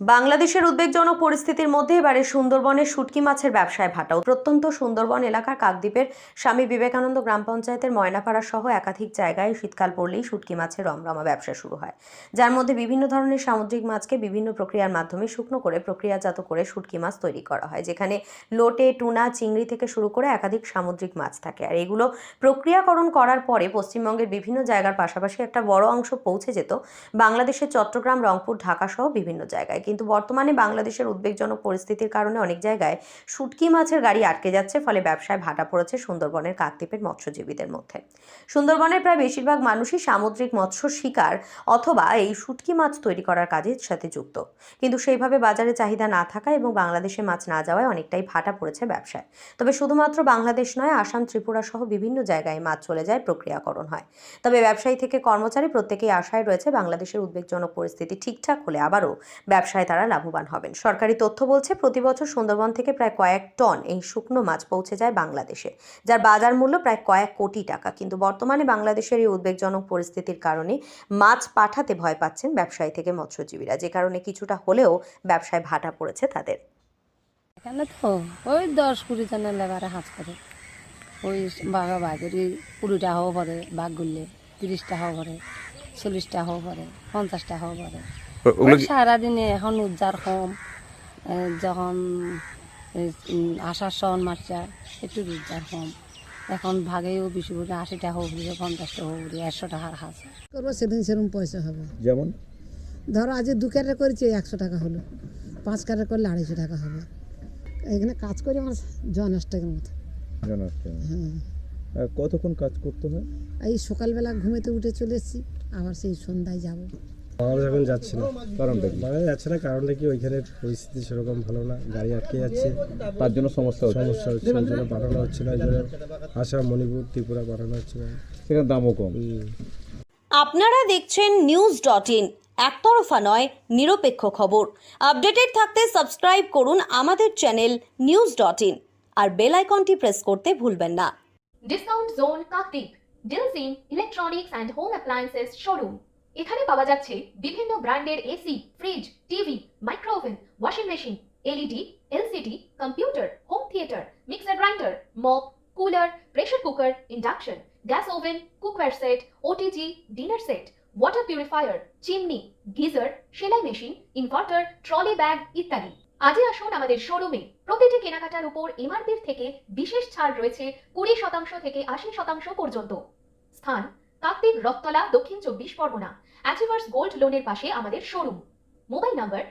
বাংলাদেশের উদ্বেগজনক পরিস্থিতির মধ্যে এবারে সুন্দরবনে শুটকি মাছের ব্যবসায় ভাটা প্রত্যন্ত সুন্দরবন এলাকার কাকদ্বীপের স্বামী বিবেকানন্দ গ্রাম পঞ্চায়েতের ময়নাপাড়া সহ একাধিক জায়গায় শীতকাল পড়লেই শুটকি মাছের রমরমা ব্যবসা শুরু হয়। যার মধ্যে বিভিন্ন ধরনের সামুদ্রিক মাছকে বিভিন্ন প্রক্রিয়ার মাধ্যমে শুকনো করে প্রক্রিয়াজাত করে শুটকি মাছ তৈরি করা হয়, যেখানে লোটে, টুনা, চিংড়ি থেকে শুরু করে একাধিক সামুদ্রিক মাছ থাকে। আর এগুলো প্রক্রিয়াকরণ করার পরে পশ্চিমবঙ্গের বিভিন্ন জায়গার পাশাপাশি একটা বড় অংশ পৌঁছে যেত। বাংলাদেশের চট্টগ্রাম, রংপুর, ঢাকা সহ বিভিন্ন জায়গায়। কিন্তু বর্তমানে বাংলাদেশের উদ্বেগজনক পরিস্থিতির কারণে অনেক জায়গায় শুটকি মাছের গাড়ি আটকে যাচ্ছে, ফলে ব্যবসায় ভাটা পড়েছে সুন্দরবনের কাকদ্বীপের মৎস্যজীবীদের মধ্যে। সুন্দরবনের প্রায় বেশিরভাগ মানুষই সামুদ্রিক মৎস্য শিকার অথবা এই শুটকি মাছ তৈরি করার কাজের সাথে যুক্ত। কিন্তু সেইভাবে বাজারে চাহিদা না থাকা এবং বাংলাদেশে মাছ না যাওয়ায় অনেকটাই ভাটা পড়েছে ব্যবসায়। তবে শুধুমাত্র বাংলাদেশ নয়, আসাম, ত্রিপুরা সহ বিভিন্ন জায়গায় মাছ চলে যায়, প্রক্রিয়াকরণ হয়। তবে ব্যবসায়ী থেকে কর্মচারী প্রত্যেকেই আশায় রয়েছে বাংলাদেশের উদ্বেগজনক পরিস্থিতি ঠিকঠাক হলে আবারও ব্যবসায় তারা লাভবান হবেন। সরকারি তথ্য বলছে, প্রতি বছর সুন্দরবন থেকে প্রায় কয়েক টন এই শুকনো মাছ পৌঁছে যায় বাংলাদেশে, যার বাজার মূল্য প্রায় কয়েক কোটি টাকা। কিন্তু বর্তমানে বাংলাদেশের এই উদ্বেগজনক পরিস্থিতির কারণে মাছ পাঠাতে ভয় পাচ্ছেন ব্যবসায়ী থেকে মৎস্যজীবীরা, যে কারণে কিছুটা হলেও ব্যবসায় ভাটা পড়েছে তাদের। এখানে তো ওই দশ কুড়ি জনের লেবারে হাঁস করে। ওই বাঘা বাঘেরই কুড়িটা হওয়া পারে বাঘ গুললে তিরিশটা হওয়া পারে চল্লিশটা হওয়া পারে পঞ্চাশটা হওয়া পারে সারাদিনে এখন উজ্জার কম যখন আষাঢ় শ্রাবণ মাসটা একটু উজ্জার কম এখন ভাগেও বেশি করে আশিটা হোক পঞ্চাশটা হোক একশো টাকার হাঁস। করব সেদিন সেরকম পয়সা হবে। যেমন? ধরো আজ দু ক্যারেট করেছি একশো টাকা হলো। পাঁচ ক্যারেট করলে আড়াইশো টাকা হবে। এখানে কাজ করি আমার জন টাকার মতো হ্যাঁ। কতক্ষণ কাজ করতে হয়? এই সকালবেলা ঘুমেতে উঠে চলে এসেছি আবার সেই সন্ধ্যায় যাব। বাংলাদেশ এখন যাচ্ছে না। কারণটা কি? বাংলাদেশ যাচ্ছে না কারণটা কি? ওইখানে পরিস্থিতি সেরকম ভালো না গাড়ি আটকে যাচ্ছে। তার জন্য সমস্যা হচ্ছে। সমস্যা হচ্ছে ওই জন্য পাঠানো হচ্ছে না ওই জন্য আসাম মণিপুর ত্রিপুরা পাঠানো হচ্ছে না। সেখানে দামও কম। আপনারা দেখছেন নিউজ ডট ইন একতরফা নয় নিরপেক্ষ খবর। আপডেটেড থাকতে সাবস্ক্রাইব করুন আমাদের চ্যানেল নিউজ ডট ইন আর বেল আইকনটি প্রেস করতে ভুলবেন না। Discount zone Kakdwip ডিলসিন electronics and home appliances showroom এখানে পাওয়া যাচ্ছে বিভিন্ন ব্র্যান্ডের AC, fridge, TV, micro oven, washing machine, LED, LCD, computer, home theatre, mixer grinder mop cooler pressure cooker, induction, gas oven, cookware set, OTG, dinner set, water purifier, chimney, geyser, সেলাই machine, inverter, trolley bag ইত্যাদি। আজই আসুন আমাদের শোরুমে। প্রতিটি কেনাকাটার উপর এমআরপির থেকে বিশেষ ছাড় রয়েছে কুড়ি শতাংশ থেকে আশি শতাংশ পর্যন্ত। স্থান কাকদ্বীপ রথতলা দক্ষিণ চব্বিশ পরগনা। অ্যাচিভার্স গোল্ড লোনের পাশে আমাদের শোরুম মোবাইল নাম্বার